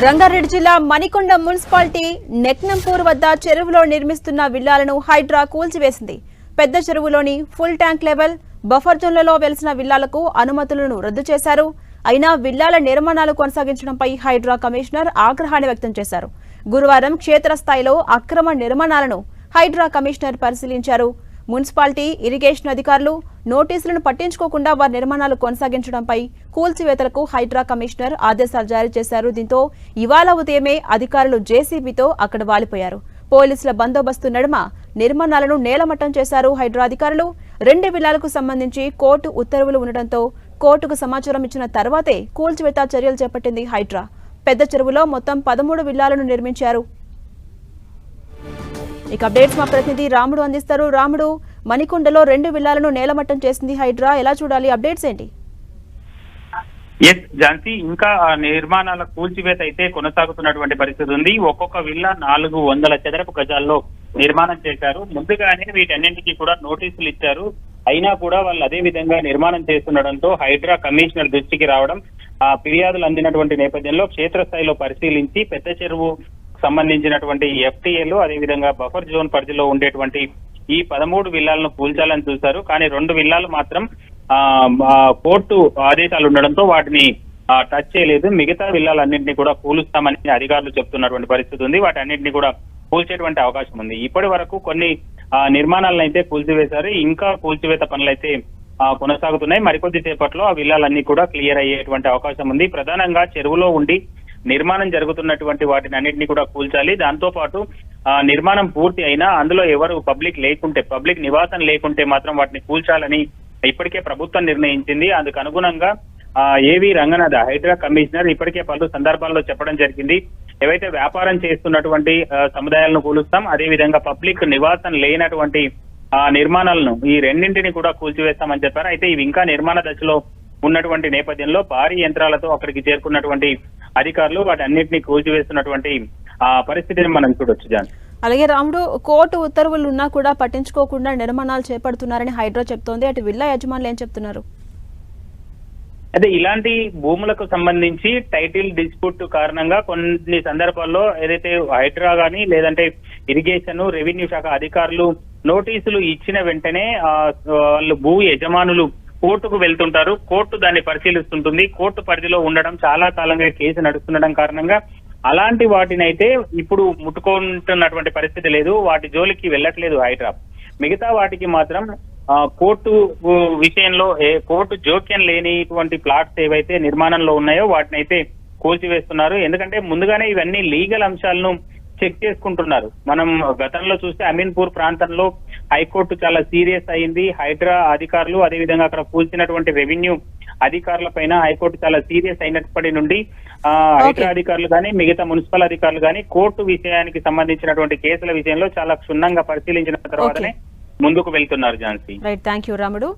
రంగారెడ్డి జిల్లా మణికొండ మున్సిపాలిటీ నెక్నంపూర్ వద్ద చెరువులో నిర్మిస్తున్న విల్లాలను హైడ్రా కూల్చివేసింది. పెద్ద చెరువులోని ఫుల్ ట్యాంక్ లెవెల్ బఫర్ జోన్లలో వెలిసిన విల్లాలకు అనుమతులను రద్దు చేశారు. అయినా విల్లాల నిర్మాణాలు కొనసాగించడంపై హైడ్రా కమిషనర్ ఆగ్రహాన్ని వ్యక్తం చేశారు. గురువారం క్షేత్రస్థాయిలో అక్రమ నిర్మాణాలను హైడ్రా కమిషనర్ పరిశీలించారు. మున్సిపాలిటీ ఇరిగేషన్ అధికారులు నోటీసులను పట్టించుకోకుండా వారి నిర్మాణాలు కొనసాగించడంపై కూల్చివేతలకు హైడ్రా కమిషనర్ ఆదేశాలు జారీ చేశారు. దీంతో ఇవాళ ఉదయమే అధికారులు జేసీబీతో అక్కడ వాలిపోయారు. పోలీసుల బందోబస్తు నడుమ నిర్మాణాలను నేలమట్టం చేశారు హైడ్రా అధికారులు. రెండు విల్లాలకు సంబంధించి కోర్టు ఉత్తర్వులు ఉండటంతో కోర్టుకు సమాచారం ఇచ్చిన తర్వాతే కూల్చివేత చర్యలు చేపట్టింది హైడ్రా. పెద్ద చెరువులో మొత్తం పదమూడు విల్లాలను నిర్మించారు. ఇక అప్డేట్స్ మా ప్రతినిధి రాముడు అందిస్తారు. రాముడు మణికొండలో రెండు విల్లాలను నేలమట్టం చేసింది హైడ్రా. ఎలా చూడాలి? అప్డేట్స్ ఏంటి? ఎస్ ఝాన్సీ ఇంకా ఆ నిర్మాణాల కూల్చివేత అయితే కొనసాగుతున్నటువంటి పరిస్థితి ఉంది. ఒక్కొక్క విల్లా నాలుగు వందల చదరపు గజాల్లో నిర్మాణం చేశారు. ముందుగానే వీటన్నింటికి కూడా నోటీసులు ఇచ్చారు. అయినా కూడా వాళ్ళు అదే విధంగా నిర్మాణం చేస్తుండడంతో హైడ్రా కమిషనర్ దృష్టికి రావడం ఆ ఫిర్యాదులు అందినటువంటి నేపథ్యంలో క్షేత్రస్థాయిలో పరిశీలించి పెద్ద చెరువు సంబంధించినటువంటి ఎఫ్టీఏలు అదేవిధంగా బఫర్ జోన్ పరిధిలో ఉండేటువంటి ఈ పదమూడు విల్లాలను కూల్చాలని చూశారు. కానీ రెండు విల్లాలు మాత్రం ఆ కోర్టు ఆదేశాలు ఉండడంతో వాటిని టచ్ చేయలేదు. మిగతా విల్లాలన్నింటినీ కూడా కూలుస్తామని అధికారులు చెప్తున్నటువంటి పరిస్థితి ఉంది. వాటి అన్నింటినీ కూడా కూల్చేటువంటి అవకాశం ఉంది. ఇప్పటి వరకు కొన్ని ఆ, నిర్మాణాలను అయితే కూల్చివేశారు. ఇంకా కూల్చివేత పనులైతే కొనసాగుతున్నాయి. మరికొద్ది సేపట్లో ఆ విల్లాలన్నీ కూడా క్లియర్ అయ్యేటువంటి అవకాశం ఉంది. ప్రధానంగా చెరువులో ఉండి నిర్మాణం జరుగుతున్నటువంటి వాటిని అన్నింటినీ కూడా కూల్చాలి. దాంతో పాటు ఆ, నిర్మాణం పూర్తి అయినా అందులో ఎవరు పబ్లిక్ లేకుంటే పబ్లిక్ నివాసం లేకుంటే మాత్రం వాటిని కూల్చాలని ఇప్పటికే ప్రభుత్వం నిర్ణయించింది. అందుకు అనుగుణంగా ఆ, ఏవి రంగనాథ హైడ్రా కమిషనర్ ఇప్పటికే పలు సందర్భాల్లో చెప్పడం జరిగింది. ఏవైతే వ్యాపారం చేస్తున్నటువంటి సముదాయాలను కూలుస్తాం అదే విధంగా పబ్లిక్ నివాసం లేనటువంటి ఆ నిర్మాణాలను ఈ రెండింటిని కూడా కూల్చివేస్తామని చెప్పారు. అయితే ఇవి ఇంకా నిర్మాణ దశలో ఉన్నటువంటి నేపథ్యంలో భారీ యంత్రాలతో అక్కడికి చేరుకున్నటువంటి అధికారులు వాటి అన్నింటినీ కూల్చివేస్తున్నటువంటి ఆ పరిస్థితిని మనం చూడొచ్చు జాన్. అలాగే రాముడు కోర్టు ఉత్తర్వులు ఉన్నా కూడా పట్టించుకోకుండా నిర్మాణాలు చేపడుతున్నారని హైడ్రా చెప్తోంది. అటు విల్లా యజమానులు ఏం చెప్తున్నారు? అదే ఇలాంటి భూములకు సంబంధించి టైటిల్ డిస్ప్యూట్ కారణంగా కొన్ని సందర్భాల్లో ఏదైతే హైడ్రా గానీ లేదంటే ఇరిగేషన్ రెవెన్యూ శాఖ అధికారులు నోటీసులు ఇచ్చిన వెంటనే వాళ్ళు భూ యజమానులు కోర్టుకు వెళ్తుంటారు. కోర్టు దాన్ని పరిశీలిస్తుంటుంది. కోర్టు పరిధిలో ఉండడం చాలా కాలంగా కేసు నడుస్తుండడం కారణంగా అలాంటి వాటిని అయితే ఇప్పుడు ముట్టుకుంటున్నటువంటి పరిస్థితి లేదు. వాటి జోలికి వెళ్ళట్లేదు హైడ్రా మిగతా వాటికి మాత్రం కోర్టు విషయంలో ఏ కోర్టు జోక్యం లేనిటువంటి ప్లాట్స్ ఏవైతే నిర్మాణంలో ఉన్నాయో వాటిని అయితే కూల్చివేస్తున్నారు. ఎందుకంటే ముందుగానే ఇవన్నీ లీగల్ అంశాలను చెక్ చేసుకుంటున్నారు. మనం గతంలో చూస్తే అమీన్పూర్ ప్రాంతంలో హైకోర్టు చాలా సీరియస్ అయింది. హైడ్రా అధికారులు అదేవిధంగా అక్కడ కూల్చినటువంటి రెవెన్యూ అధికారుల పైన హైకోర్టు చాలా సీరియస్ అయినప్పటి నుండి ఆ, హైడ్రా అధికారులు కానీ మిగతా మున్సిపల్ అధికారులు కానీ కోర్టు విషయానికి సంబంధించినటువంటి కేసుల విషయంలో చాలా క్షుణ్ణంగా పరిశీలించిన తర్వాతనే ముందుకు వెళ్తున్నారు ఝాన్సీ. రైట్ థ్యాంక్ యూ రాముడు